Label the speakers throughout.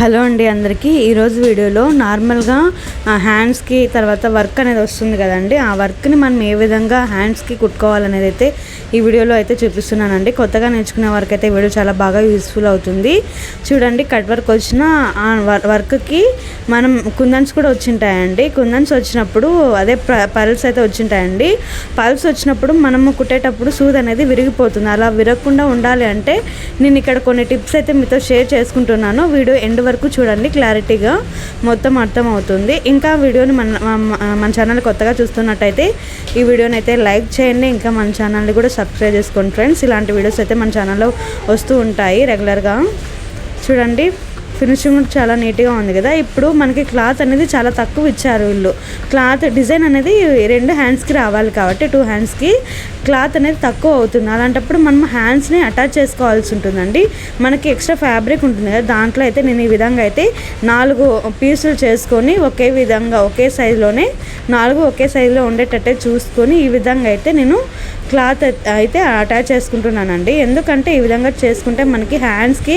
Speaker 1: Hello అండి అందరికీ. ఈరోజు వీడియోలో నార్మల్గా హ్యాండ్స్కి తర్వాత వర్క్ అనేది వస్తుంది కదండి. ఆ వర్క్ని మనం ఏ విధంగా హ్యాండ్స్కి కుట్టుకోవాలనేది అయితే ఈ వీడియోలో అయితే చూపిస్తున్నానండి. కొత్తగా నేర్చుకునే వరకు అయితే వీడియో చాలా బాగా యూస్ఫుల్ అవుతుంది. చూడండి కట్ వర్క్ వచ్చిన ఆ వర్- వర్క్కి మనం కుందన్స్ కూడా వచ్చింటాయండి. కుందన్స్ వచ్చినప్పుడు అదే పల్స్ అయితే వచ్చింటాయండి. పల్స్ వచ్చినప్పుడు మనము కుట్టేటప్పుడు సూద్ అనేది విరిగిపోతుంది. అలా విరగకుండా ఉండాలి అంటే నేను ఇక్కడ కొన్ని టిప్స్ అయితే మీతో షేర్ చేసుకుంటున్నాను. వీడియో ఎండ్ వరకు చూడండి క్లారిటీగా మొత్తం అర్థమవుతుంది. ఇంకా వీడియోని మన మన- ఛానల్ కొత్తగా చూస్తున్నట్టయితే ఈ వీడియోని అయితే లైక్ చేయండి. ఇంకా మన ఛానల్ని కూడా సబ్స్క్రైబ్ చేసుకోండి ఫ్రెండ్స్. ఇలాంటి వీడియోస్ అయితే మన ఛానల్లో వస్తూ ఉంటాయి రెగ్యులర్గా. చూడండి. ఫినిషింగ్ కూడా చాలా నీట్గా ఉంది కదా. ఇప్పుడు మనకి క్లాత్ అనేది చాలా తక్కువ ఇచ్చారు వీళ్ళు. క్లాత్ డిజైన్ అనేది రెండు హ్యాండ్స్కి రావాలి కాబట్టి టూ హ్యాండ్స్కి క్లాత్ అనేది తక్కువ అవుతుంది. అలాంటప్పుడు మనం హ్యాండ్స్ని అటాచ్ చేసుకోవాల్సి ఉంటుందండి. మనకి ఎక్స్ట్రా ఫ్యాబ్రిక్ ఉంటుంది కదా. దాంట్లో అయితే నేను ఈ విధంగా అయితే నాలుగు పీసులు చేసుకొని ఒకే విధంగా ఒకే సైజులోనే నాలుగు ఒకే సైజులో ఉండేటట్టే చూసుకొని ఈ విధంగా అయితే నేను క్లాత్ అయితే అటాచ్ చేసుకుంటున్నానండి. ఎందుకంటే ఈ విధంగా చేసుకుంటే మనకి హ్యాండ్స్కి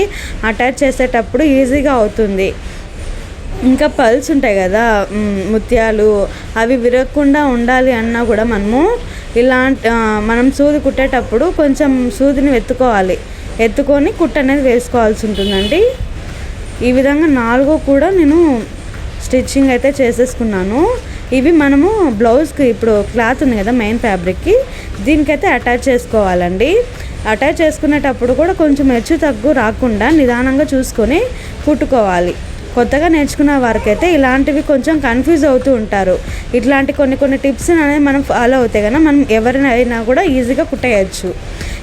Speaker 1: అటాచ్ చేసేటప్పుడు ఈజీగా అవుతుంది. ఇంకా పల్స్ ఉంటాయి కదా ముత్యాలు అవి విరగకుండా ఉండాలి అన్నా కూడా మనము ఇలాంటి మనం సూది కుట్టేటప్పుడు కొంచెం సూదిని ఎత్తుకోవాలి ఎత్తుకొని కుట్ట అనేది వేసుకోవాల్సి ఉంటుందండి. ఈ విధంగా నాలుగో కూడా నేను స్టిచ్చింగ్ అయితే చేసేసుకున్నాను. ఇవి మనము బ్లౌజ్కి ఇప్పుడు క్లాత్ ఉంది కదా మెయిన్ ఫ్యాబ్రిక్కి. దీనికైతే అటాచ్ చేసుకోవాలండి. అటాచ్ చేసుకునేటప్పుడు కూడా కొంచెం హెచ్చు తగ్గు రాకుండా నిదానంగా చూసుకొని కుట్టుకోవాలి. కొత్తగా నేర్చుకున్న వారికైతే ఇలాంటివి కొంచెం కన్ఫ్యూజ్ అవుతూ ఉంటారు. ఇట్లాంటి కొన్ని కొన్ని టిప్స్ అనేది మనం ఫాలో అవుతే కనుక మనం ఎవరినైనా కూడా ఈజీగా కుట్టేయచ్చు.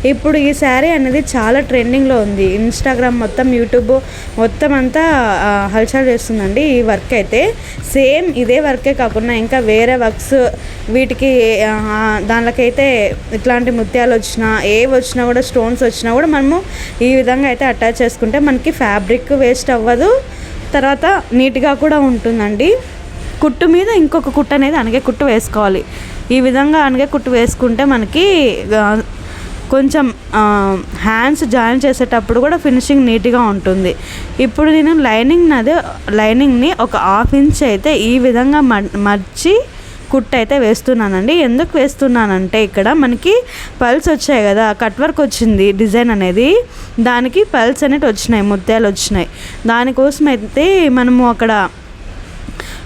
Speaker 1: ఇప్పుడు ఈ శారీ అనేది చాలా ట్రెండింగ్లో ఉంది. ఇన్స్టాగ్రామ్ మొత్తం యూట్యూబ్ మొత్తం అంతా హల్చల్ చేస్తుందండి ఈ వర్క్ అయితే. సేమ్ ఇదే వర్కే కాకుండా ఇంకా వేరే వర్క్స్ వీటికి ఆ, దానికైతే ఇట్లాంటి ముత్యాలు వచ్చినా ఏ వచ్చినా కూడా స్టోన్స్ వచ్చినా కూడా మనము ఈ విధంగా అయితే అటాచ్ చేసుకుంటే మనకి ఫ్యాబ్రిక్ వేస్ట్ అవ్వదు. తర్వాత నీట్గా కూడా ఉంటుందండి. కుట్టు మీద ఇంకొక కుట్టు అనేది అనగే కుట్టు వేసుకోవాలి. ఈ విధంగా అనగే కుట్టు వేసుకుంటే మనకి కొంచెం హ్యాండ్స్ జాయిన్ చేసేటప్పుడు కూడా ఫినిషింగ్ నీట్గా ఉంటుంది. ఇప్పుడు నేను లైనింగ్ అదే లైనింగ్ని ఒక హాఫ్ ఇంచ్ అయితే ఈ విధంగా మ- మర్చి కుట్ అయితే వేస్తున్నానండి. ఎందుకు వేస్తున్నానంటే ఇక్కడ మనకి పల్స్ వచ్చాయి కదా కట్ వర్క్ వచ్చింది డిజైన్ అనేది. దానికి పల్స్ అనేవి వచ్చినాయి ముత్యాలు వచ్చినాయి. దానికోసం అయితే మనము అక్కడ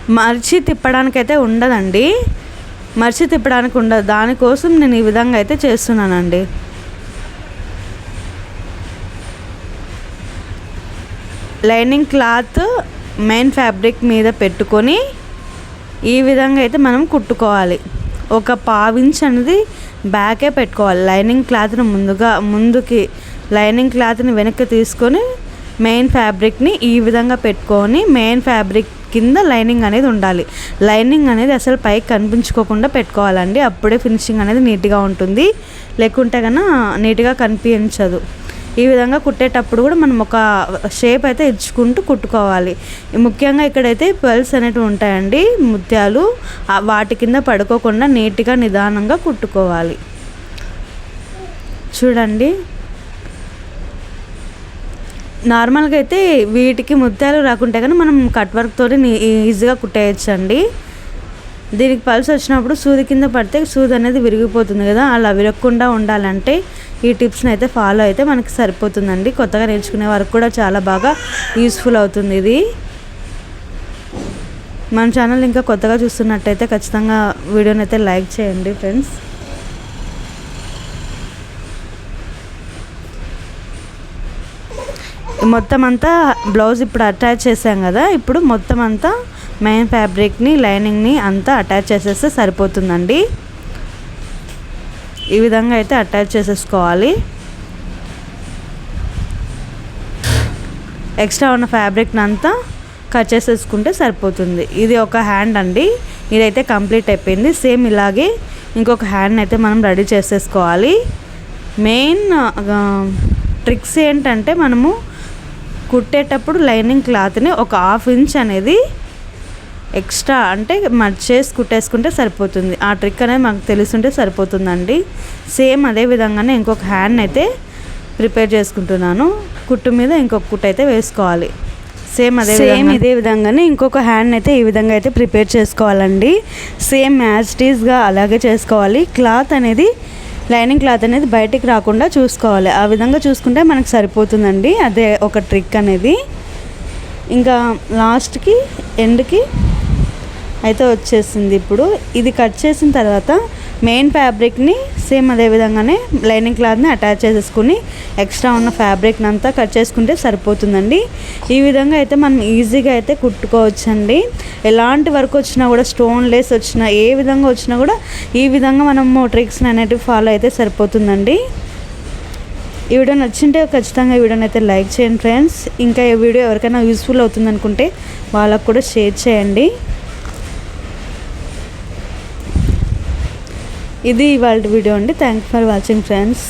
Speaker 1: మర్చి తిప్పడానికైతే ఉండదండి. మర్చి తిప్పడానికి ఉండదు. దానికోసం నేను ఈ విధంగా అయితే చేస్తున్నానండి. లైనింగ్ క్లాత్ మెయిన్ ఫ్యాబ్రిక్ మీద పెట్టుకొని ఈ విధంగా అయితే మనం కుట్టుకోవాలి. ఒక పావించ్ అనేది బ్యాకే పెట్టుకోవాలి. లైనింగ్ క్లాత్ని ముందుగా ముందుకి లైనింగ్ క్లాత్ని వెనక్కి తీసుకొని మెయిన్ ఫ్యాబ్రిక్ని ఈ విధంగా పెట్టుకొని మెయిన్ ఫ్యాబ్రిక్ కింద లైనింగ్ అనేది ఉండాలి. లైనింగ్ అనేది అసలు పైకి కనిపించుకోకుండా పెట్టుకోవాలండి. అప్పుడే ఫినిషింగ్ అనేది నీట్గా ఉంటుంది. లేకుంటే కన్నా నీట్గా కనిపించదు. ఈ విధంగా కుట్టేటప్పుడు కూడా మనం ఒక షేప్ అయితే ఇచ్చుకుంటూ కుట్టుకోవాలి. ముఖ్యంగా ఇక్కడైతే పెల్స్ అనేటివి ఉంటాయండి ముత్యాలు వాటి కింద పడుకోకుండా నీట్గా నిదానంగా కుట్టుకోవాలి. చూడండి. నార్మల్గా అయితే వీటికి ముత్యాలు రాకుంటే కానీ మనం కట్ వర్క్తో నీ- ఈజీగా కుట్టేయచ్చండి. అండి దీనికి పల్స్ వచ్చినప్పుడు సూది కింద పడితే సూది అనేది విరిగిపోతుంది కదా అలా విరగకుండా ఉండాలంటే ఈ టిప్స్ని అయితే ఫాలో అయితే మనకి సరిపోతుందండి. కొత్తగా నేర్చుకునే వారికి కూడా చాలా బాగా యూస్ఫుల్ అవుతుంది ఇది. మన ఛానల్ ఇంకా కొత్తగా చూస్తున్నట్టయితే ఖచ్చితంగా వీడియోని అయితే లైక్ చేయండి ఫ్రెండ్స్. మొత్తం అంతా బ్లౌజ్ ఇప్పుడు అటాచ్ చేసాం కదా ఇప్పుడు మొత్తం అంతా మెయిన్ ఫ్యాబ్రిక్ని లైనింగ్ని అంతా అటాచ్ చేసేస్తే సరిపోతుందండి. ఈ విధంగా అయితే అటాచ్ చేసేసుకోవాలి. ఎక్స్ట్రా ఉన్న ఫ్యాబ్రిక్ని అంతా కట్ చేసేసుకుంటే సరిపోతుంది. ఇది ఒక హ్యాండ్ అండి. ఇదైతే కంప్లీట్ అయిపోయింది. సేమ్ ఇలాగే ఇంకొక హ్యాండ్ అయితే మనం రెడీ చేసేసుకోవాలి. మెయిన్ ట్రిక్స్ ఏంటంటే మనము కుట్టేటప్పుడు లైనింగ్ క్లాత్ని ఒక హాఫ్ ఇంచ్ అనేది ఎక్స్ట్రా అంటే మర్చేసి కుట్టేసుకుంటే సరిపోతుంది. ఆ ట్రిక్ అనేది మాకు తెలుసుంటే సరిపోతుందండి. సేమ్ అదే విధంగానే ఇంకొక హ్యాండ్ అయితే ప్రిపేర్ చేసుకుంటున్నాను. కుట్టు మీద ఇంకొక కుట్టు అయితే వేసుకోవాలి. సేమ్ అదే సేమ్ ఇదే విధంగానే ఇంకొక హ్యాండ్ అయితే ఈ విధంగా అయితే ప్రిపేర్ చేసుకోవాలండి. సేమ్ మ్యాస్టీస్గా అలాగే చేసుకోవాలి. క్లాత్ అనేది లైనింగ్ క్లాత్ అనేది బయటికి రాకుండా చూసుకోవాలి. ఆ విధంగా చూసుకుంటే మనకు సరిపోతుందండి. అదే ఒక ట్రిక్ అనేది. ఇంకా లాస్ట్కి ఎండ్కి అయితే వచ్చేసింది ఇప్పుడు. ఇది కట్ చేసిన తర్వాత మెయిన్ ఫ్యాబ్రిక్ని సేమ్ అదే విధంగానే లైనింగ్ క్లాత్ని అటాచ్ చేసేసుకుని ఎక్స్ట్రా ఉన్న ఫ్యాబ్రిక్ని అంతా కట్ చేసుకుంటే సరిపోతుందండి. ఈ విధంగా అయితే మనం ఈజీగా అయితే కుట్టుకోవచ్చండి. ఎలాంటి వర్క్ వచ్చినా కూడా స్టోన్ లేస్ వచ్చినా ఏ విధంగా వచ్చినా కూడా ఈ విధంగా మనము ట్రిక్స్ని అనేటివి ఫాలో అయితే సరిపోతుందండి. ఈ వీడియో నచ్చింటే ఖచ్చితంగా ఈ వీడియోని అయితే లైక్ చేయండి ఫ్రెండ్స్ ఇంకా ఈ వీడియో ఎవరికైనా యూస్ఫుల్ అవుతుంది అనుకుంటే వాళ్ళకు కూడా షేర్ చేయండి. ఇది ఇవాళ వీడియో అండి. Thank for watching friends